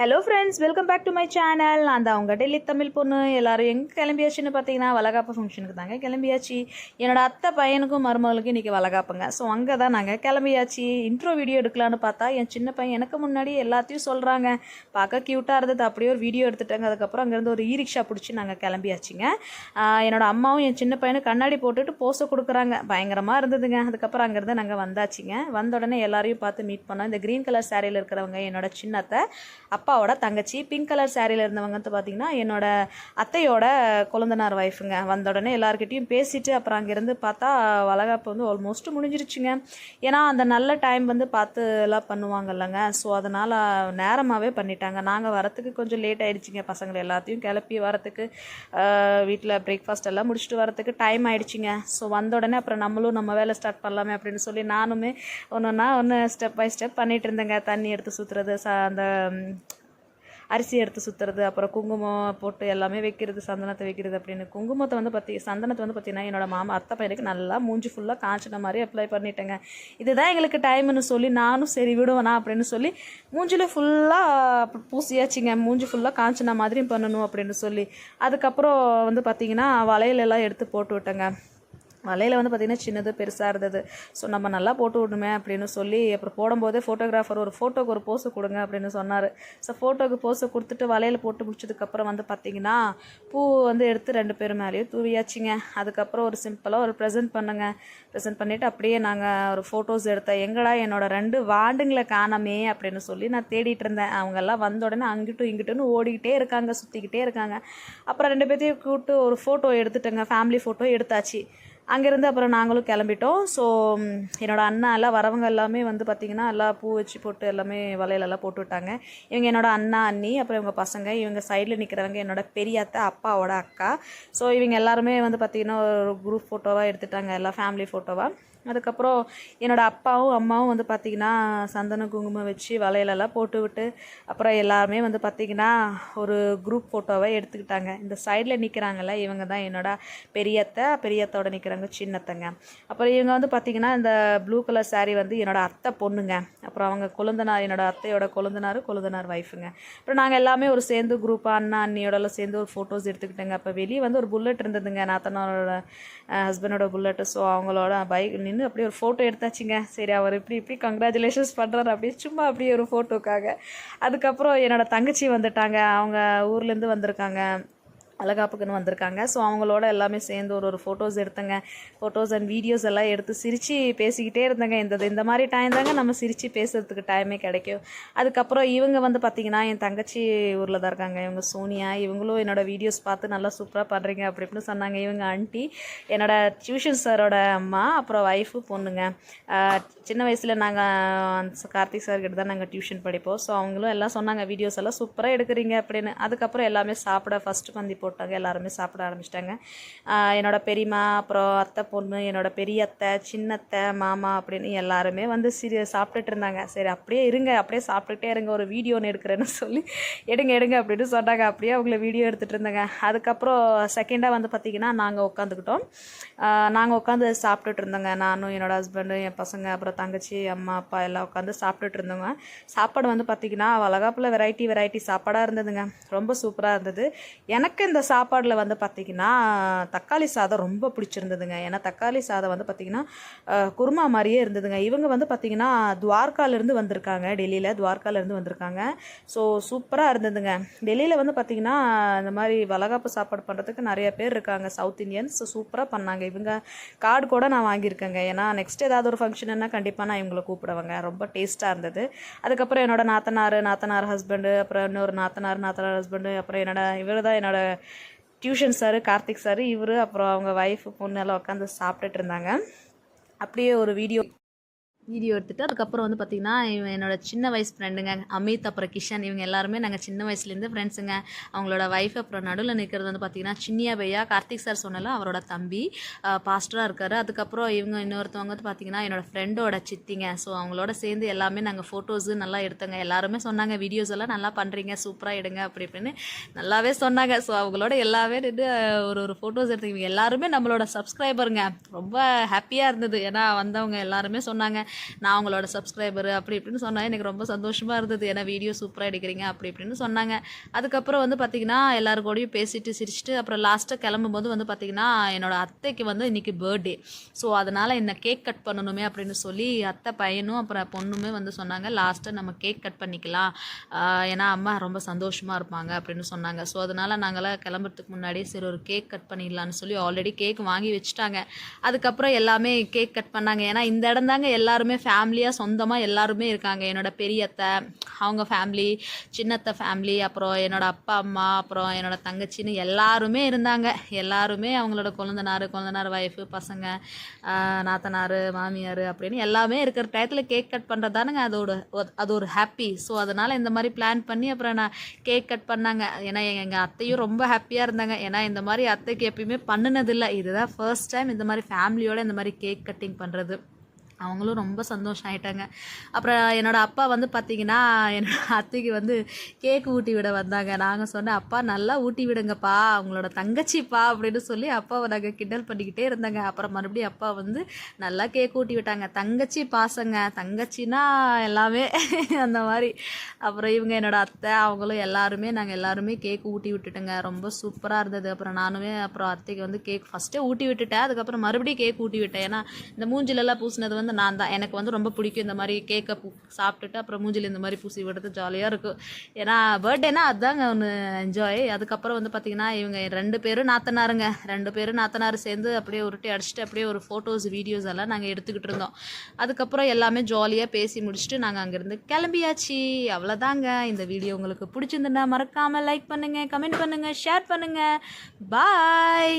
Hello friends welcome back to my channel நான் தான் அவங்க டெல்லி தமிழ் பொண்ணு. எல்லாரும் எங்கே கிளம்பியாச்சுன்னு பார்த்தீங்கன்னா வளகாப்பு ஃபங்க்ஷனுக்கு தாங்க கிளம்பியாச்சு. என்னோட அத்தை பையனுக்கும் மருமகளுக்கும் இன்றைக்கி வளகாப்புங்க. ஸோ அங்கே தான் நாங்கள் கிளம்பியாச்சு. இன்ட்ரோ வீடியோ எடுக்கலான்னு பார்த்தா என் சின்ன பையன் எனக்கு முன்னாடி எல்லாத்தையும் சொல்கிறாங்க பார்க்க க்யூட்டாக இருந்தது. அப்படியே ஒரு வீடியோ எடுத்துட்டாங்க. அதுக்கப்புறம் அங்கேருந்து ஒரு ஈரிக்ஷா ரிக்ஷா பிடிச்சி நாங்கள் கிளம்பியாச்சுங்க. என்னோடய என்னோட அம்மாவும் என் சின்ன பையனும் கண்ணாடி போட்டுட்டு போஸை கொடுக்குறாங்க. பயங்கரமாக இருந்ததுங்க. அதுக்கப்புறம் அங்கேருந்து நாங்கள் வந்தாச்சுங்க. வந்த உடனே எல்லாரையும் பார்த்து மீட் பண்ணோம். இந்த க்ரீன் கலர் சேரீயில் இருக்கிறவங்க என்னோட சின்னத்தை. அப்பாவோட தங்கச்சி பிங்க் கலர் சாரியில் இருந்தவங்க வந்து பார்த்திங்கன்னா என்னோட அத்தையோட குழந்தனார் ஒய்ஃபுங்க வந்த உடனே எல்லாருக்கிட்டையும் பேசிட்டு அப்புறம் அங்கேருந்து பார்த்தா வளகாப்பு வந்து ஆல்மோஸ்ட் முடிஞ்சிருச்சுங்க. ஏன்னா அந்த நல்ல டைம் வந்து பார்த்து எல்லாம் பண்ணுவாங்கல்லங்க. ஸோ அதனால் நேரமாகவே பண்ணிட்டாங்க. நாங்கள் வரத்துக்கு கொஞ்சம் லேட் ஆகிடுச்சிங்க பசங்களை எல்லாத்தையும் கிளப்பி வரத்துக்கு வீட்டில் பிரேக்ஃபாஸ்ட் எல்லாம் முடிச்சுட்டு வரத்துக்கு டைம் ஆகிடுச்சிங்க ஸோ வந்த உடனே அப்புறம் நம்மளும் நம்ம வேலை ஸ்டார்ட் பண்ணலாமே அப்படின்னு சொல்லி நானுமே ஒன்றுன்னா ஒன்று ஸ்டெப் பை ஸ்டெப் பண்ணிகிட்டு இருந்தேங்க. தண்ணி எடுத்து சுற்றுறது ச அந்த அரிசி எடுத்து சுற்றுறது அப்புறம் குங்குமம் போட்டு எல்லாமே வைக்கிறது சந்தனத்தை வைக்கிறது அப்படின்னு. குங்குமத்தை வந்து பற்றி சந்தனத்தை வந்து பார்த்திங்கன்னா என்னோடய மாமா அத்தை பையனுக்கு நல்லா மூஞ்சி ஃபுல்லாக காய்ச்சின மாதிரி அப்ளை பண்ணிட்டேங்க. இதுதான் எங்களுக்கு டைம்னு சொல்லி நானும் சரி விடுவேனா அப்படின்னு சொல்லி மூஞ்சில் ஃபுல்லாக பூசியாச்சுங்க. மூஞ்சி ஃபுல்லாக காய்ச்சின மாதிரியும் பண்ணணும் அப்படின்னு சொல்லி. அதுக்கப்புறம் வந்து பார்த்திங்கன்னா வளையலெல்லாம் எடுத்து போட்டு விட்டேங்க. வலையில் வந்து பார்த்திங்கன்னா சின்னது பெருசாக இருந்தது. ஸோ நம்ம நல்லா போட்டு விடணுமே அப்படின்னு சொல்லி அப்புறம் போடும்போதே ஃபோட்டோகிராஃபர் ஒரு ஃபோட்டோக்கு ஒரு போஸு கொடுங்க அப்படின்னு சொன்னார். ஸோ ஃபோட்டோக்கு போஸ்ட் கொடுத்துட்டு வலையில் போட்டு முடிச்சதுக்கப்புறம் வந்து பார்த்திங்கன்னா பூ வந்து எடுத்து ரெண்டு பேர் மேலேயும் தூவியாச்சுங்க. அதுக்கப்புறம் ஒரு சிம்பிளாக ஒரு ப்ரெசென்ட் பண்ணுங்க. ப்ரெசென்ட் பண்ணிவிட்டு அப்படியே நாங்கள் ஒரு ஃபோட்டோஸ் எடுத்தேன் எங்கடா என்னோடய ரெண்டு வாண்டுங்களை காணாமே அப்படின்னு சொல்லி நான் தேடிட்டு இருந்தேன். அவங்கெல்லாம் வந்த உடனே அங்கிட்டும் இங்கிட்டுன்னு ஓடிக்கிட்டே இருக்காங்க சுற்றிக்கிட்டே இருக்காங்க. அப்புறம் ரெண்டு பேர்த்தையும் கூப்பிட்டு ஒரு ஃபோட்டோ எடுத்துட்டேங்க. ஃபேமிலி ஃபோட்டோ எடுத்தாச்சு. அங்கேருந்து அப்புறம் நாங்களும் கிளம்பிட்டோம். ஸோ என்னோடய அண்ணா எல்லாம் வரவங்க எல்லாமே வந்து பார்த்திங்கன்னா எல்லாம் பூ வச்சு போட்டு எல்லாமே வலையிலெல்லாம் போட்டு விட்டாங்க. இவங்க என்னோட அண்ணா அண்ணி அப்புறம் இவங்க பசங்க இவங்க சைடில் நிற்கிறவங்க என்னோட பெரிய அத்தை அப்பாவோட அக்கா. ஸோ இவங்க எல்லாருமே வந்து பார்த்திங்கன்னா ஒரு குரூப் ஃபோட்டோவாக எடுத்துட்டாங்க எல்லாம் ஃபேமிலி ஃபோட்டோவாக அதுக்கப்புறம் என்னோடய அப்பாவும் அம்மாவும் வந்து பார்த்திங்கன்னா சந்தன குங்குமம் வச்சு வளையலெல்லாம் போட்டு விட்டு அப்புறம் எல்லாருமே வந்து பார்த்திங்கன்னா ஒரு குரூப் ஃபோட்டோவை எடுத்துக்கிட்டாங்க. இந்த சைடில் நிற்கிறாங்கல்ல இவங்க தான் என்னோட பெரியத்தை பெரியத்தோட நிற்கிறாங்க சின்னத்தைங்க. அப்புறம் இவங்க வந்து பார்த்திங்கன்னா இந்த ப்ளூ கலர் சாரீ வந்து என்னோடய அத்தை பொண்ணுங்க. அப்புறம் அவங்க கொழுந்தனார் என்னோடய அத்தையோட கொழுந்தனார் கொழுந்தனார் ஒய்ஃபுங்க அப்புறம் நாங்கள் எல்லாமே ஒரு சேர்ந்து குரூப்பாக அண்ணா அண்ணியோடலாம் சேர்ந்து ஒரு ஃபோட்டோஸ் எடுத்துக்கிட்டேங்க. அப்போ வெளியே வந்து ஒரு புல்லட் இருந்ததுங்க. நாத்தனோட ஹஸ்பண்டோட புல்லட்டு ஸோ அவங்களோட பைக் நின்று அப்படியே ஒரு ஃபோட்டோ எடுத்தாச்சுங்க. சரி அவர் இப்படி இப்படி கங்க்ராச்சுலேஷன்ஸ் பண்ணுறாரு அப்படியே சும்மா அப்படியே ஒரு ஃபோட்டோக்காக அதுக்கப்புறம் என்னோடய தங்கச்சி வந்துட்டாங்க. அவங்க ஊர்லேருந்து வந்திருக்காங்க. அழகாப்புக்குன்னு வந்திருக்காங்க. ஸோ அவங்களோட எல்லாமே சேர்ந்து ஒரு ஒரு ஃபோட்டோஸ் எடுத்தங்க. ஃபோட்டோஸ் அண்ட் வீடியோஸ் எல்லாம் எடுத்து சிரித்து பேசிக்கிட்டே இருந்தேங்க. இந்த இந்த மாதிரி டைம் தாங்க நம்ம சிரித்து பேசுகிறதுக்கு டைமே கிடைக்கும். அதுக்கப்புறம் இவங்க வந்து பார்த்திங்கன்னா என் தங்கச்சி ஊரில் தான் இருக்காங்க. இவங்க சோனியா இவங்களும் என்னோடய வீடியோஸ் பார்த்து நல்லா சூப்பராக பண்ணுறீங்க அப்படி இப்படின்னு சொன்னாங்க. இவங்க ஆண்டி என்னோடய டியூஷன் சாரோட அம்மா அப்புறம் ஒய்ஃபு பொண்ணுங்க. சின்ன வயசில் நாங்கள் கார்த்திக் சார்கிட்ட தான் நாங்கள் டியூஷன் படிப்போம். ஸோ அவங்களும் எல்லாம் சொன்னாங்க வீடியோஸ் எல்லாம் சூப்பராக எடுக்கிறீங்க அப்படின்னு. அதுக்கப்புறம் எல்லாமே சாப்பிட ஃபஸ்ட்டு பந்தி போட்டாங்க எல்லாருமே சாப்பிட ஆரம்பிச்சிட்டாங்க. என்னோட பெரியம்மா அப்புறம் அத்தை பொண்ணு என்னோட பெரிய அத்தை சின்னத்தை மாமா அப்படின்னு எல்லாருமே வந்து சிரி சாப்பிட்டுட்டு இருந்தாங்க. சரி அப்படியே இருங்க அப்படியே சாப்பிட்டுட்டே இருங்க ஒரு வீடியோ ஒன்று எடுக்கிறேன்னு சொல்லி எடுங்க எடுங்க அப்படின்னு சொன்னாங்க. அப்படியே அவங்கள வீடியோ எடுத்துகிட்டு இருந்தாங்க. அதுக்கப்புறம் செகண்டாக வந்து பார்த்திங்கன்னா நாங்கள் உட்காந்துக்கிட்டோம். நாங்கள் உட்காந்து சாப்பிட்டுட்டு இருந்தோங்க. நானும் என்னோட ஹஸ்பண்டு என் பசங்க அப்புறம் தங்கச்சி அம்மா அப்பா எல்லாம் உட்காந்து சாப்பிட்டுட்டு இருந்தோங்க. சாப்பாடு வந்து பார்த்திங்கன்னா வளகாப்பில் வெரைட்டி வெரைட்டி சாப்பாடாக இருந்ததுங்க. ரொம்ப சூப்பராக இருந்தது. எனக்கு இந்த சாப்பாடில் வந்து பார்த்திங்கன்னா தக்காளி சாதம் ரொம்ப பிடிச்சிருந்ததுங்க. ஏன்னா தக்காளி சாதம் வந்து பார்த்திங்கன்னா குருமா மாதிரியே இருந்ததுங்க. இவங்க வந்து பார்த்திங்கன்னா துவார்காலேருந்து வந்திருக்காங்க. டெல்லியில் துவார்காலேருந்து வந்திருக்காங்க. ஸோ சூப்பராக இருந்ததுங்க. டெல்லியில் வந்து பார்த்திங்கன்னா இந்த மாதிரி வளகாப்பு சாப்பாடு பண்ணுறதுக்கு நிறைய பேர் இருக்காங்க. சவுத் இந்தியன்ஸ் சூப்பராக பண்ணாங்க. இவங்க கார்டு கூட நான் வாங்கியிருக்கேங்க. ஏன்னா நெக்ஸ்ட் ஏதாவது ஒரு ஃபங்க்ஷன்னா கண்டிப்பாக நான் இவங்களை கூப்பிடுவேங்க. ரொம்ப டேஸ்ட்டாக இருந்தது. அதுக்கப்புறம் என்னோடய நாத்தனார் நாத்தனார் ஹஸ்பண்டு அப்புறம் இன்னொரு நாத்தனார் நாத்தனார் ஹஸ்பண்டு அப்புறம் என்னோட இவர் தான் என்னோடய டியூஷன் சார் கார்த்திக் சார் இவர் அப்புறம் அவங்க ஒய்ஃபு பொண்ணு எல்லாம் உட்காந்து சாப்பிட்டுட்டு இருந்தாங்க. அப்படியே ஒரு வீடியோ வீடியோ எடுத்துட்டு அதுக்கப்புறம் வந்து பார்த்திங்கன்னா இவன் என்னோட சின்ன வயசு ஃப்ரெண்டுங்க அமித் அப்புறம் கிஷன் இவங்க எல்லாருமே நாங்கள் சின்ன வயசுலேருந்து ஃப்ரெண்ட்ஸுங்க அவங்களோட ஒய்ஃப் அப்புறம் நடுவில் நிற்கிறது வந்து பார்த்திங்கன்னா சின்னியா பையா கார்த்திக் சார் சொன்னல அவரோட தம்பி பாஸ்டராக இருக்கார். அதுக்கப்புறம் இவங்க இன்னொருத்தவங்க வந்து பார்த்திங்கன்னா என்னோட ஃப்ரெண்டோட சித்திங்க. ஸோ அவங்களோட சேர்ந்து எல்லாமே நாங்கள் ஃபோட்டோஸு நல்லா எடுத்தோங்க. எல்லாருமே சொன்னாங்க வீடியோஸ் எல்லாம் நல்லா பண்ணுறீங்க சூப்பராக எடுங்க அப்படி இப்படின்னு நல்லாவே சொன்னாங்க. ஸோ அவங்களோட எல்லாமே நின்று ஒரு ஒரு ஃபோட்டோஸ் எடுத்துக்கிங்க இவங்க எல்லாருமே நம்மளோட சப்ஸ்கிரைபருங்க ரொம்ப ஹாப்பியாக இருந்தது. ஏன்னா வந்தவங்க எல்லாருமே சொன்னாங்க நான் அவங்களோட சப்ஸ்கிரைபர் அப்படி இப்படின்னு சொன்னேன் எனக்கு ரொம்ப சந்தோஷமாக இருந்தது. ஏன்னா வீடியோ சூப்பராக எடுக்கிறீங்க. அப்படி இப்படின்னு சொன்னாங்க. அதுக்கப்புறம் வந்து பார்த்திங்கன்னா எல்லாரு கூடயும் பேசிட்டு சிரிச்சிட்டு அப்புறம் லாஸ்ட்டாக கிளம்பும்போது வந்து பார்த்திங்கன்னா என்னோட அத்தைக்கு வந்து இன்றைக்கி பர்த்டே ஸோ அதனால் என்ன கேக் கட் பண்ணணுமே அப்படின்னு சொல்லி அத்தை பையனும் அப்புறம் பொண்ணுமே வந்து சொன்னாங்க லாஸ்ட்டாக நம்ம கேக் கட் பண்ணிக்கலாம். ஏன்னா அம்மா ரொம்ப சந்தோஷமாக இருப்பாங்க அப்படின்னு சொன்னாங்க. ஸோ அதனால் நாங்களாம் கிளம்புறதுக்கு முன்னாடியே சரி ஒரு கேக் கட் பண்ணிடலான்னு சொல்லி ஆல்ரெடி கேக் வாங்கி வச்சுட்டாங்க. அதுக்கப்புறம் எல்லாமே கேக் கட் பண்ணாங்க. ஏன்னா இந்த இடம் தாங்க எல்லாருமே ஃபேமிலியாக சொந்தமாக எல்லாருமே இருக்காங்க. என்னோட பெரியத்தை அவங்க ஃபேமிலி சின்னத்த ஃபேமிலி அப்புறம் என்னோட அப்பா அம்மா அப்புறம் என்னோட தங்கச்சின்னு எல்லாருமே இருந்தாங்க. எல்லாருமே அவங்களோட குழந்தனார் குழந்தனார் ஒய்ஃபு பசங்க நாத்தனார் மாமியார் அப்படின்னு எல்லாமே இருக்கிற டயத்தில் கேக் கட் பண்ணுறது தானுங்க. அதோட அது ஒரு ஹாப்பி ஸோ அதனால் இந்த மாதிரி பிளான் பண்ணி அப்புறம் நான் கேக் கட் பண்ணாங்க. ஏன்னா எங்கள் அத்தையும் ரொம்ப ஹாப்பியாக இருந்தாங்க. ஏன்னா இந்த மாதிரி அத்தைக்கு எப்பயுமே பண்ணினதில்லை. இதுதான் ஃபர்ஸ்ட் டைம் இந்த மாதிரி ஃபேமிலியோட இந்த மாதிரி கேக் கட்டிங் பண்ணுறது அவங்களும் ரொம்ப சந்தோஷம் ஆகிட்டாங்க அப்புறம் என்னோடய அப்பா வந்து பார்த்தீங்கன்னா என்னோட அத்தைக்கு வந்து கேக் ஊட்டி விட வந்தாங்க. நாங்கள் சொன்னேன் அப்பா நல்லா ஊட்டி விடுங்கப்பா. அவங்களோட தங்கச்சிப்பா. அப்படின்னு சொல்லி அப்பாவை நாங்கள் கிண்டல் பண்ணிக்கிட்டே இருந்தாங்க. அப்புறம் மறுபடியும் அப்பா வந்து நல்லா கேக் ஊட்டி விட்டாங்க. தங்கச்சி பாசங்க. தங்கச்சின்னா எல்லாமே அந்த மாதிரி. அப்புறம் இவங்க என்னோடய அத்தை அவங்களும் எல்லாருமே நாங்கள் எல்லாருமே கேக் ஊட்டி விட்டுட்டோங்க. ரொம்ப சூப்பராக இருந்தது. அப்புறம் நானுமே அப்புறம் அத்தைக்கு வந்து கேக் ஃபஸ்ட்டே ஊட்டி விட்டுட்டேன். அதுக்கப்புறம் மறுபடியும் கேக் ஊட்டி விட்டேன். ஏன்னா இந்த மூஞ்சிலெல்லாம் பூசினது வந்து வந்து நான் தான் எனக்கு வந்து ரொம்ப பிடிக்கும் இந்த மாதிரி கேக்கை பூ சாப்பிட்டுட்டு அப்புறம் மூஞ்சில் இந்த மாதிரி பூசி விடுறது ஜாலியாக இருக்கும். ஏன்னா பர்த்டேனா அதுதாங்க ஒன்று என்ஜாய் அதுக்கப்புறம் வந்து பார்த்திங்கன்னா இவங்க ரெண்டு பேரும் நாத்தனாருங்க. ரெண்டு பேரும் நாத்தனார் சேர்ந்து அப்படியே உருட்டி அடிச்சுட்டு அப்படியே ஒரு ஃபோட்டோஸ் வீடியோஸ் எல்லாம் நாங்கள் எடுத்துக்கிட்டு இருந்தோம். அதுக்கப்புறம் எல்லாமே ஜாலியாக பேசி முடிச்சுட்டு நாங்கள் அங்கேருந்து கிளம்பியாச்சு. அவ்வளோதாங்க இந்த வீடியோ உங்களுக்கு பிடிச்சிருந்துன்னா மறக்காமல் லைக் பண்ணுங்கள் கமெண்ட் பண்ணுங்கள் ஷேர் பண்ணுங்கள் பாய்